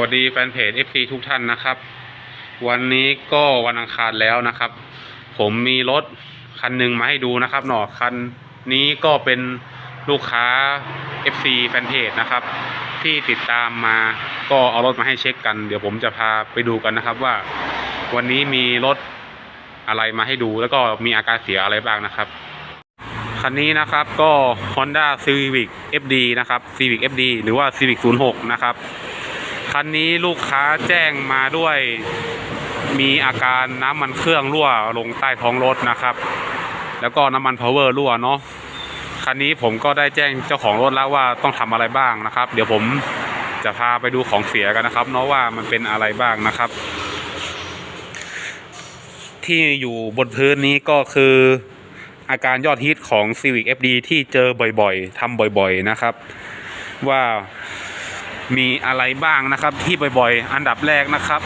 วัสดีแฟนเพจ FC ทุกท่านนะครับ วันนี้ก็วันอังคารแล้วนะครับ ผมมีรถคันหนึ่งมาให้ดูนะครับหนอคันนี้ก็เป็นลูกค้า FC แฟนเพจนะครับ ที่ติดตามมาก็เอารถมาให้เช็คกัน เดี๋ยวผมจะพาไปดูกันนะครับว่า วันนี้มีรถอะไรมาให้ดูแล้วก็มีอาการเสียอะไรบ้างนะครับ คันนี้นะครับก็ Honda Civic FD นะครับ Civic FD หรือว่า Civic 06 นะครับ คันนี้ลูกค้าแจ้งมาด้วย มีอาการน้ำมันเครื่องรั่วลงใต้ท้องรถนะครับ แล้วก็น้ำมันพาวเวอร์รั่วเนาะคันนี้ผมก็ได้แจ้งเจ้าของรถแล้วว่าต้องทำอะไรบ้างนะครับ เดี๋ยวผมจะพาไปดูของเสียกันนะครับ เนาะว่ามันเป็นอะไรบ้างนะครับ ที่อยู่บนพื้นนี้ก็คืออาการยอดฮิตของ Civic FD ที่เจอบ่อยๆทำบ่อยๆนะครับ ว่า มีอะไรบ้างนะครับที่บ่อยๆ อันดับแรกนะครับ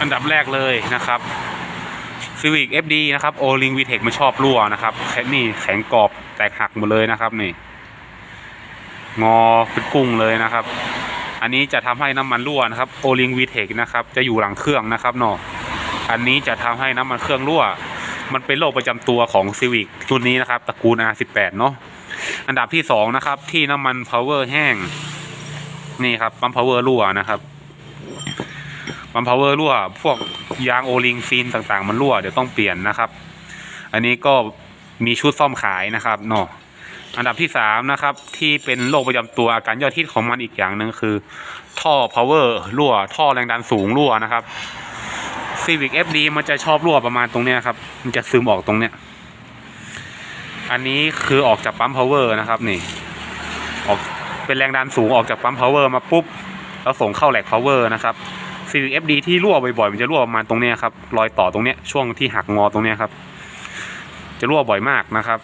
อันดับแรกเลยนะครับ Civic FD นะครับ o l i n g VTEC มันชอบรั่วนะครับแค่นี่แข็งกรอบแตกหักหมดเลยนะครับนี่ งอเป็นกุ้งเลยนะครับ อันนี้จะทำให้น้ำมันรั่วนะครับ o l i n g VTEC นะครับจะอยู่หลังเครื่องนะครับเนาะอันนี้จะทำให้น้ำมันเครื่องรั่ว มันเป็นโรคประจำตัวของ Civic ชุดนี้นะครับตระกูล R18 เนาะอันดับที่สองนะครับที่น้ำมัน Power แห้ง นี่ครับปั๊ม Power รั่วนะครับปั๊ม Power รั่ว พวกยางโอลิงฟินต่างๆ มันรั่วเดี๋ยวต้องเปลี่ยนนะครับ อันนี้ก็มีชุดซ่อมขายนะครับเนาะอันดับที่สามนะครับ ที่เป็นโรคประจำตัวอาการยอดฮิตของมันอีกอย่างหนึ่งคือ ท่อ power รั่ว ท่อแรงดันสูงรั่วนะครับ Civic FD มันจะชอบรั่วประมาณตรงเนี้ยครับ มันจะซึมออกตรงเนี้ย อันนี้คือออกจากปั๊ม power นะครับนี่ ออก เป็นแรงดันสูงออกจากปั๊ม power มาปุ๊บแล้วส่งเข้าแหลก power นะครับ Civic FD ที่รั่วบ่อยๆมันจะรั่วประมาณตรงนี้ครับรอยต่อตรงนี้ช่วงที่หักงอตรงนี้ครับ จะรั่วบ่อยมากนะครับ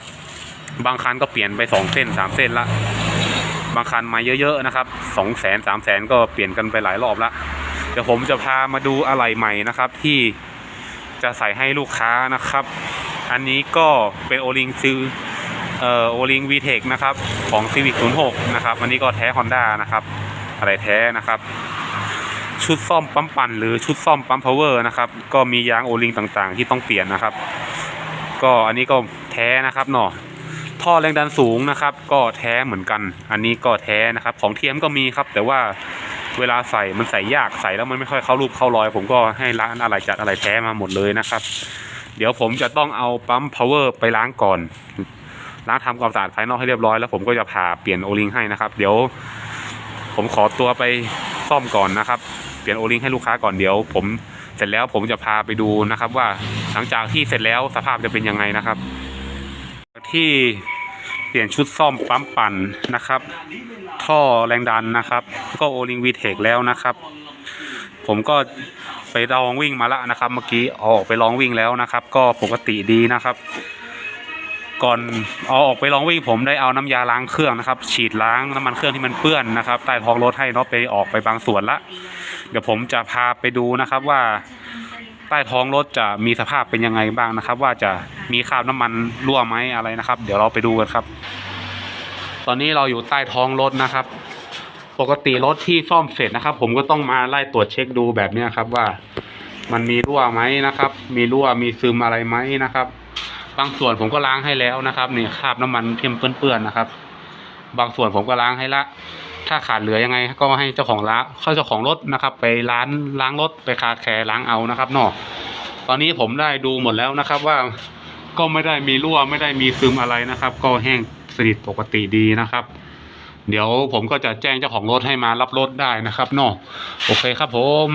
บางคันก็เปลี่ยนไปสองเส้นสามเส้นละบางคันมาเยอะๆนะครับสองแสนสามแสนก็เปลี่ยนกันไปหลายรอบละเดี๋ยวผมจะพามาดูอะไหล่ใหม่นะครับ ที่จะใส่ให้ลูกค้านะครับ อันนี้ก็เป็นโอลิงซื้อ เอ่อโอลิงวีเทคนะครับของ Civic 06 นะครับอันนี้ก็แท้ Honda นะครับอะไรแท้นะครับ ชุดซ่อมปั๊มปั่นหรือชุดซ่อมปั๊มพาวเวอร์นะครับก็มียางโอลิงต่างๆ ที่ต้องเปลี่ยนนะครับ ก็อันนี้ก็แท้นะครับเนาะท่อแรงดันสูงนะครับ ก็แท้เหมือนกัน อันนี้ก็แท้นะครับของเทียมก็มีครับ แต่ว่าเวลาใส่มันใส่ยากใส่แล้วมันไม่ค่อยเข้ารูปเข้ารอย ผมก็ให้ร้านอะไรจัดอะไรแท้มาหมดเลยนะครับ เดี๋ยวผมจะต้องเอาปั๊ม power ไปล้างก่อน ล้างทำความสะอาดภายนอกให้เรียบร้อยแล้ว ผมก็จะผ่าเปลี่ยนโอลิงให้นะครับ เดี๋ยว ผมขอตัวไปซ่อมก่อนนะครับ เปลี่ยนโอลิงให้ลูกค้าก่อนเดี๋ยว ผมเสร็จแล้วผมจะพาไปดูนะครับ ว่าหลังจากที่เสร็จแล้วสภาพจะเป็นยังไงนะครับ ที่เปลี่ยนชุดซ่อมปั๊มปั่นนะครับ ท่อแรงดันนะครับ ก็โอลิงวีเทคแล้วนะครับ ผมก็ไปลองวิ่งมาแล้วนะครับ เมื่อกี้ออกไปลองวิ่งแล้วนะครับ ก็ปกติดีนะครับ ก่อนเอาออกไปลองวิ่งผมได้เอาน้ำยาล้างเครื่องนะครับ ฉีดล้างน้ำมันเครื่องที่มันเปื้อนนะครับ ใต้ท้องรถให้เนาะไปออกไปบางส่วนละ เดี๋ยวผมจะพาไปดูนะครับว่าใต้ท้องรถจะมีสภาพเป็นยังไงบ้างนะครับ ว่าจะมีคราบน้ำมันรั่วไหมอะไรนะครับ เดี๋ยวเราไปดูกันครับ ตอนนี้เราอยู่ใต้ท้องรถนะครับ ปกติรถที่ซ่อมเสร็จนะครับ ผมก็ต้องมาไล่ตรวจเช็คดูแบบนี้ครับว่า มันมีรั่วไหมนะครับ มีรั่วมีซึมอะไรไหมนะครับ บางส่วนผมก็ล้างให้แล้วนะครับนี่คราบน้ำมันเทียมเปื้อนๆนะครับ บางส่วนผมก็ล้างให้ละ ถ้าขาดเหลือยังไง ก็ให้เจ้าของร้านเข้าเจ้าของรถนะครับ ไปร้านล้างรถไปคาแคร์ล้างเอานะครับนาะตอนนี้ผมได้ดูหมดแล้วนะครับว่าก็ไม่ได้มีรั่วไม่ได้มีซึมอะไรนะครับ ก็แห้งสนิทปกติดีนะครับ เดี๋ยวผมก็จะแจ้งเจ้าของรถให้มารับรถได้นะครับนาะโอเคครับผม